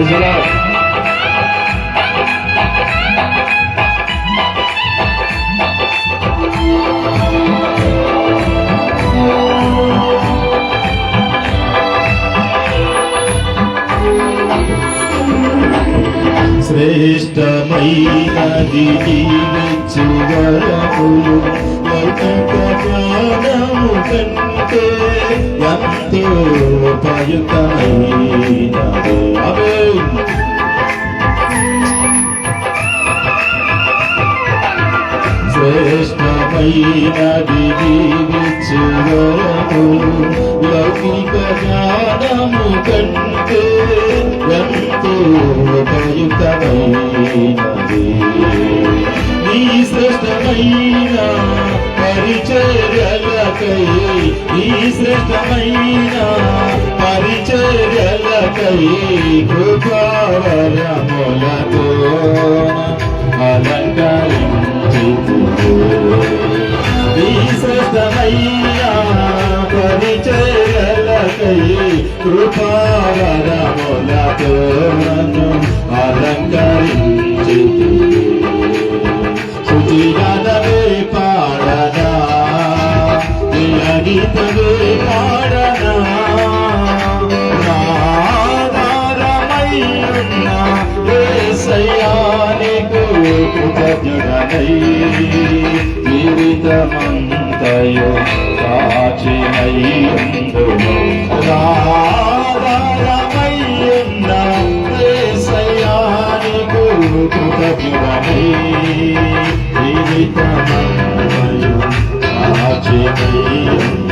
Praise శ్రేష్టమైనది జీవించు వరములు లౌకిక జ్ఞానము కంటే ఎంతో ఉపయుక్తమైనది అవే శ్రేష్టమైనది జీవించు లౌకిక జ్ఞానము కంటే ఎంతో ఉపయుక్తమైనది నీ శ్రేష్టమైన పరిచర్యలకై ఈ శ్రేష్టమైన పరిచర్యలకై కృపావరములతో అలంకరించితివే. ఈ శ్రేష్టమైన పరిచర్యలకై కృపావరములతో నన్ను అలంకరించితివే. కృతజ్ఞుడనై జీవితమంతయు సాక్షినయ్యుందును నాదారమయ్యున్న యేసయ్యా నీకు కృతజ్ఞుడనై జీవితమంతయు సాక్షినయ్యుందును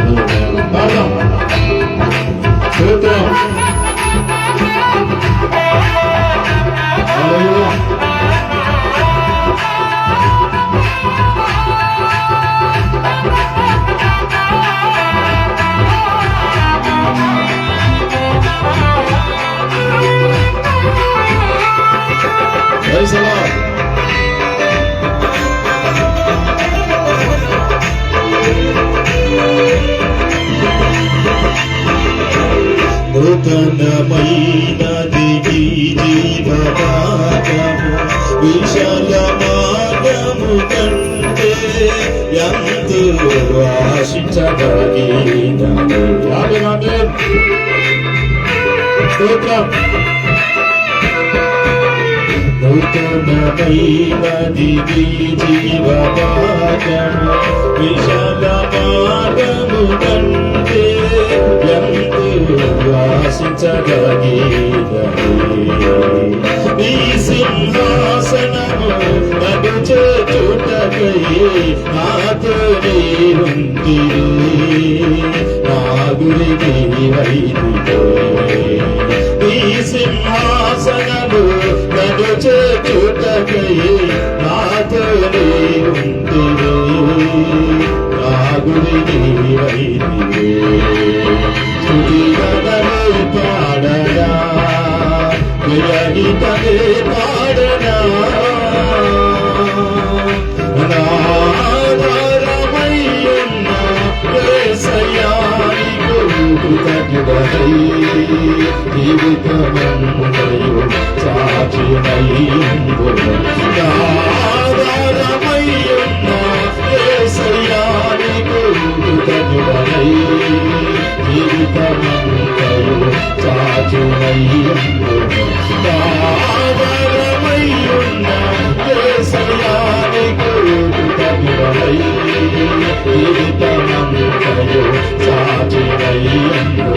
నూతనమైనది ఈ విశాల మార్గము కంటే ఎంతో ఆశించగలిగినది స్తోత్రం. నూతనమైనది ఈ విశాల మార్గము నీ సింహాసనము నడు చూటకై నాతో నీరుంటిరి నా గురి నీ సింహాసనము నడు చూటకై నాతో నీరుంటిరి నా గురి నీవైతివే పాడనా? విరహితమే పాడనా? నాధారమయ్యున్న యేసయ్యా జీవితమంతయు సాక్షినయ్యుందును.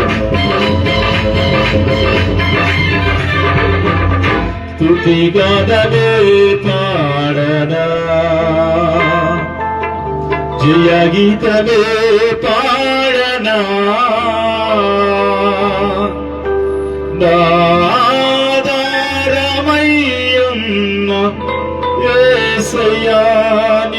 పాడనా జయ గీతమే పాడనా Sayani.